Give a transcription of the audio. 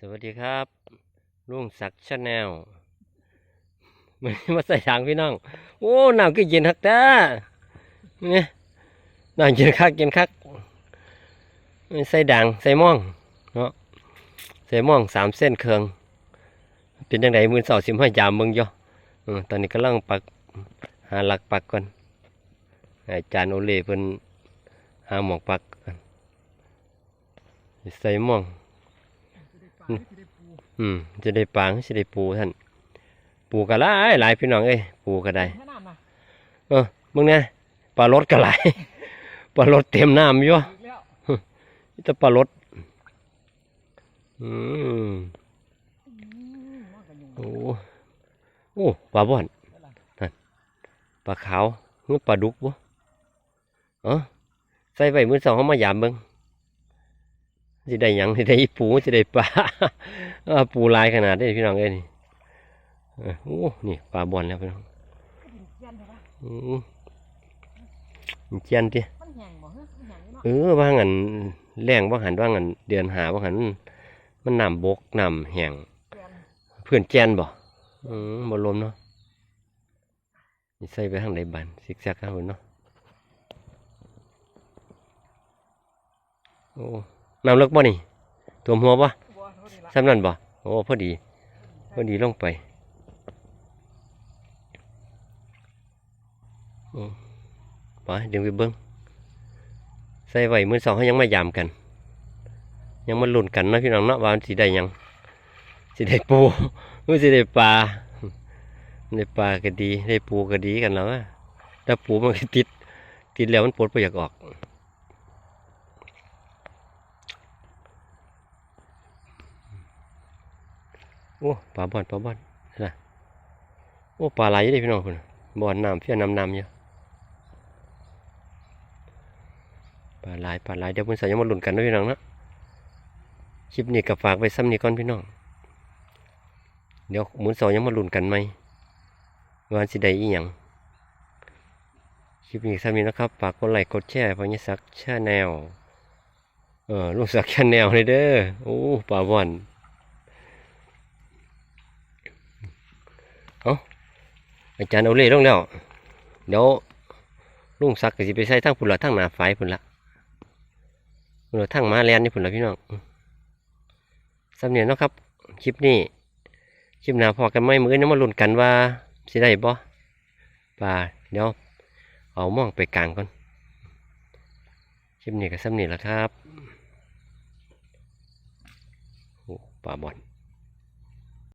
สวัสดีครับลุงศักดิ์ชาแนลมันมาใส่ถังพี่น้อง โอ้หน้ำก็เย็นคักจ้าเนี่ยหน้ำเย็นคักเย็นคักใส่ด่างใส่ม่วงเนาะใส่ม่วงสามเส้นเคือง เป็นยังไงมือสาวสิมห้ายามมึงย่อตอนนี้กำลังปักหาหลักปักก่อนอาจารย์โอเล่เพิ่นหาหมอกปักใส่ม่วง อืมจะได้ปลาจะได้ปูท่าน ปูกระไรหลายพี่น้องเอ้ยปูกระไดแม่น้ำนะเออมึงเนี่ยปลารสกระไรปลารสเต็มน้ำอยู่อีกแล้วนี่แต่ปลารสอืมอืมมันก็ยุ่งโอ้โอ้ปลาบ่อนนั่นปลาขาวหรือปลาดุกบ่เออใส่ไว้มือสองเขามายามเบิ่ง สิได้หยังสิได้อีปูสิได้ปลาเออปูหลายขนาดนี้พี่น้องเอ้ยนี่เออโอ้นี่ปลาบ่อนแล้วพี่น้องก็ดินเจียนใช่ปะอืมมันเจียนติมันแห้งบ่ฮะมันแห้งอยู่เนาะเออว่างันแรงว่าหันว่างันเดือนหาว่าหันมันน้ำบกน้ำแห้งเจียนเพื่อนแจนบ่อืมบ่ลมเนาะนี่ใส่ไปทางใดบันซิกแซกข้างบนเนาะโอ้ น้ำเลิกบ่นี่ตัวมหัวบ่บัวเท่านี้ละซ้ำนั่นบ่โอ้พอดีพอดีลงไปโอ้ไปดึงไปเบิ้งใส่ไว้มือสองเขายังไม่ยามกัน ยังมาลุ้นกันเนาะพี่น้องเนาะว่ามันสิได้หยังสิได้ปูหรือสิได้ปลาได้ปลาก็ดีได้ปูก็ดีกันแล้วอะถ้าปูมันก็ติด ติดแล้วมันปลดไปอยากออก โอ้ปลาบอนปลาบอนนะโอ้ปลาไหลเด้พี่น้องคุณบอนน้ำเพี้ยน้ำน้ำเยอะปลาไหลปลาไหลเดี๋ยวเพิ่นส่ยังมาหลุนกันเนาะพี่น้องนะคลิปนี้ก็ฝากไว้ซ้ำนี้ก่อนพี่น้อง เดี๋ยวหมุนสอยังมาหลุนกันไหมว่าสิได้อีหยังคลิปนี้ซ้ำนี้นะครับฝากกดไลค์กดแชร์พอนี้สักแชแนลเออลูกสักแชแนลเลยเด้อโอ้ปลาบอน อาจารย์เอาเล่ลงแล้วเดี๋ยวลุงซักก็สิไปใส่ทั้งพุ่นละทั้งหนาไฟพุ่นละพุ่นละทั้งมาแลนนี่พุ่นละพี่น้องสำเนียงเนาะครับ คลิปนี้ คลิปหนาพอกันไหมมือนี้มาลุ้นกันว่าสิได้บ่ปลาเดี๋ยวเอาหมองไปกลางก่อนคลิปนี้ก็สำเนียงแล้วครับโอ้ปลาบอล